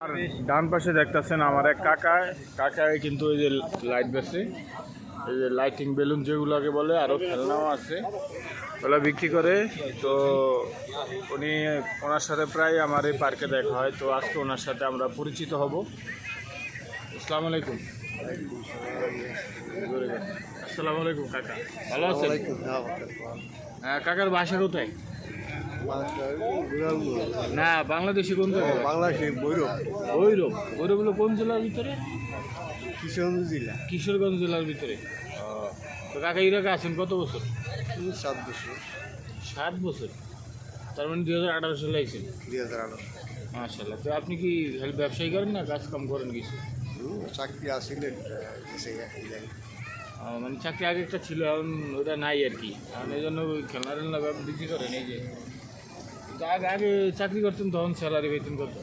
আর ডান পাশে দেখতেছেন আমার এক কাকা। কাকায় কিন্তু এই যে লাইট বেছে এই যে লাইটিং বেলুন যেগুলোকে বলে আরও খেলনাও আছে। ওগুলো বিক্রি করে তো উনি ওনার সাথে প্রায় আমার এই পার্কে দেখা হয় তো আজকে ওনার সাথে আমরা পরিচিত হব। আসসালামু আলাইকুম। আসসালামু আলাইকুম কাকা। ভালো আছেন? হ্যাঁ কাকার বাসা কোথায়? না বাংলাদেশি কোন বাংলাদেশে বৈরব ভৈরব। ভৈরব। হলো কোন জেলার ভিতরে? কিশোরগঞ্জ জেলা। কিশোরগঞ্জ জেলার ভিতরে। তো কাকা ইরাকে আছেন কত বছর? সাত বছর। সাত বছর। তার মানে দুই হাজার আঠারো সালে আইছেন? দুই হাজার আঠারো। মাশাল্লাহ তো আপনি কি ব্যবসায়ী করেন না কাজ কাম করেন কিছু? চাকরি আসলে আহ, মানে চাকরি আগে একটা ছিল এখন ওটা নাই আর কি। এই জন্য খেলনা টেলনা ব্যাপার বিক্রি করেন এই যে আগে চাকরি করতেন তখন স্যালারি পেতেন কত?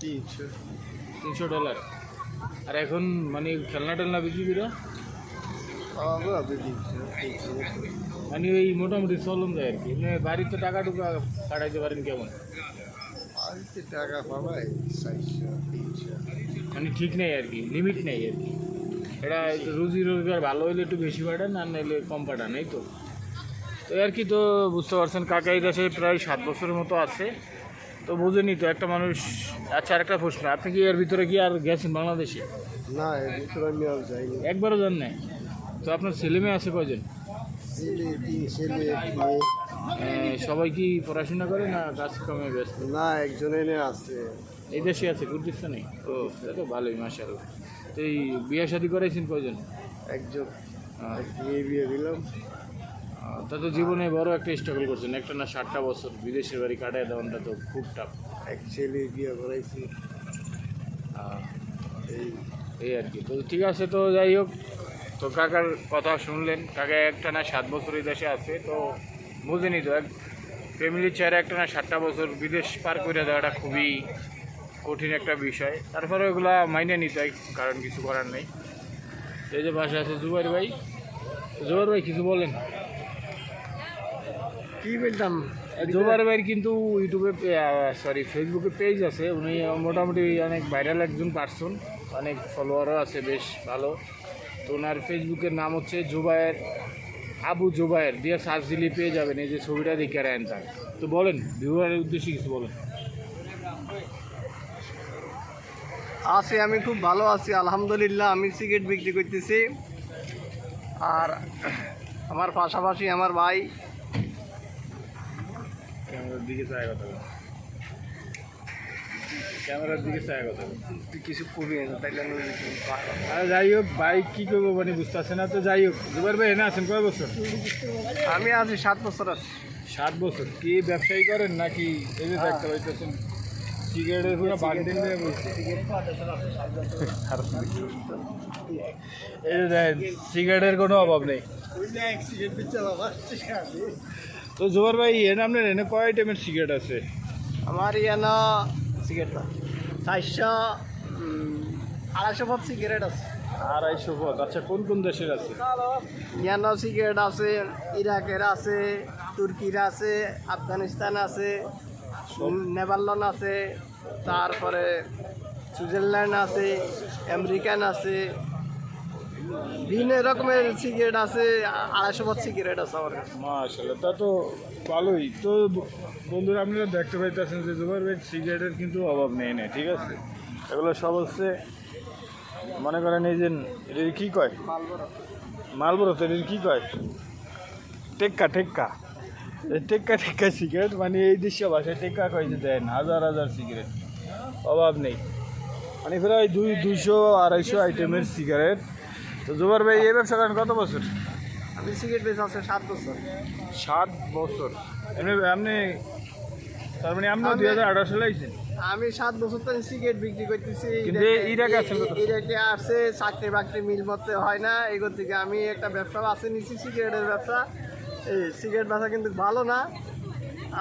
তিনশো। তিনশো ডলার আর এখন মানে খেলনা টেলনা বিক্রি করে? মানে ওই মোটামুটি চলন যায় আর কি। এমনি বাড়িতে টাকা টুকা কাটাইতে পারেন কেমন? টাকা পাবাই চারশো তিনশো। মানে ঠিক নেই আর কি লিমিট নেই আর কি। এটা রুজি রোজগার ভালো হইলে একটু বেশি পাঠান আর নাহলে কম পাঠান এই তো। তো আর কি তো বুঝতে পারছেন কাকা এই দেশে প্রায় সাত বছরের মতো আছে। তো বুঝেনি তো একটা মানুষ আচ্ছা আর একটা প্রশ্ন আপনি কি এর ভিতরে কি আর গেছেন বাংলাদেশে? না এর ভিতরে আমি আর যাইনি। একবারও যান নাই? তো আপনার ছেলে মেয়ে আছে কয়জন। সবাই কি পড়াশোনা করে না কাজ কামে ব্যস্ত? না একজন এনে আছে। এই দেশে আছে কুর্দিস্তানে ও তো ভালোই মাসাল্লাহ তো এই বিয়ে শাদি করাইছেন কয়জন? একজন। আহ, এক বিয়ে দিলাম। তা তো জীবনে বড় একটা স্ট্রাগল করছেন। একটা না ষাটটা বছর বিদেশের বাড়ি কাটায় দেওয়ানটা তো খুব টাফ এক ছেলে বিয়ে করাইছি এই এই আর কি। তো ঠিক আছে তো যাই হোক তো কাকার কথা শুনলেন। কাকা একটা না সাত বছর এই দেশে আছে তো বুঝেনি তো এক ফ্যামিলির চেয়ারে একটা না সাতটা বছর বিদেশ পার করে দেওয়াটা খুবই কঠিন একটা বিষয়। তারপরে ওগুলা মাইনে নিতে হয় কারণ কিছু করার নেই। এই যে বাসা আছে জুবাইর ভাই। জুবাইর ভাই কিছু বলেন। কি বলতাম? জোবার ভাইয়ের কিন্তু ইউটিউবে সরি ফেসবুকে পেজ আছে। উনি মোটামুটি অনেক ভাইরাল একজন পার্সন অনেক ফলোয়ারও আছে বেশ ভালো। তো ওনার ফেসবুকের নাম হচ্ছে জুবায়ের আবু জুবায়ের। দিয়ে সার্চ দিলে পেয়ে যাবেন এই যে ছবিটা দেখে রাখেন তার তো বলেন ভিউয়ারের উদ্দেশ্যে কিছু বলেন। আছি আমি খুব ভালো আছি আলহামদুলিল্লাহ আমি সিগারেট বিক্রি করতেছি। আর আমার পাশাপাশি আমার ভাই ক্যামেরার দিকে চায় কথা ক্যামেরার দিকে চায় কথা তুই কিছু আমি আর যাই হোক বাইক কী করব মানে বুঝতেছে না তো যাই হোক জুবাইর ভাই এনে আছেন কয় বছর? আমি আছি সাত বছর আছি। সাত বছর। কি ব্যবসায়ী করেন নাকি এই যে দেখতে পাইতেছেন? সিগারেটের পুরো বান্ডিল নিয়ে বলছি। এই যে সিগারেটের কোনো অভাব নেই। তো জোয়ার ভাই এনে আপনার এনে কয় আইটেমের সিগারেট আছে? আমার ইয়ান সিগারেট চারশো আড়াইশো পথ সিগারেট আছে। আড়াইশো পথ আচ্ছা কোন কোন দেশের আছে? ইয়ান সিগারেট আছে ইরাকের আছে তুর্কির আছে আফগানিস্তান আছে নেপালন আছে তারপরে সুইজারল্যান্ড আছে আমেরিকান আছে বিভিন্ন রকমের সিগারেট আছে, আড়াইশো পথ সিগারেট আছে আমার কাছে। মাশাল্লাহ তা তো ভালোই। তো বন্ধুরা, আপনারা দেখতে পাইতেছেন যে জুবাইর ভাই সিগারেটের কিন্তু অভাব নেই না, ঠিক আছে? এগুলো সব হচ্ছে, মনে করেন এই যে এটা কী কয়? মালবরো তো এটা কী কয়? টেক্কা টেক্কা। টেক্কা টেক্কা সিগারেট মানে এই দৃশ্য ভাষায় টেক্কা কয় যে দেন, হাজার হাজার সিগারেট অভাব নেই। মানে প্রায় দুই, দুইশো, আড়াইশো আইটেমের সিগারেট তো জুবার ভাই এই ব্যবসা করেন কত বছর? আমি সিগারেট বেশ আছে সাত বছর। সাত বছর। এমনি আপনি তার মানে আপনি দুই হাজার আঠারো সালে আইছেন? আমি সাত বছর ধরে সিগারেট বিক্রি করতেছি। ইরাকে- আসছে চাকরি বাকরি মিল মতে হয় না। এগুলো থেকে আমি একটা ব্যবসা আছে নিচ্ছি সিগারেটের ব্যবসা। এই সিগারেট ব্যবসা কিন্তু ভালো না।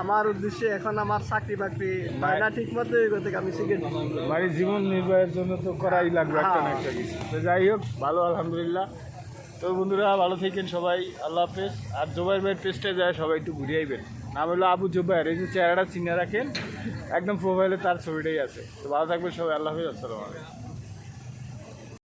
আমার উদ্দেশ্যে এখন আমার চাকরি বাকরি না ঠিক মতো আমি সিগারেট মানে জীবন নির্বাহের জন্য তো করাই লাগবে একটা না একটা কিছু। তো যাই হোক ভালো আলহামদুলিল্লাহ। তো বন্ধুরা ভালো থাকেন সবাই আল্লাহ হাফেজ। আর জোবাইর ভাইয়ের পেজটা যায় সবাই একটু ঘুরে আইবেন। নাম হলো আবু জুবাইর এই যে চেহারাটা চিনে রাখেন একদম প্রোফাইলে তার ছবিটাই আছে। তো ভালো থাকবেন সবাই আল্লাহ হাফিজ আসসালামু আলাইকুম।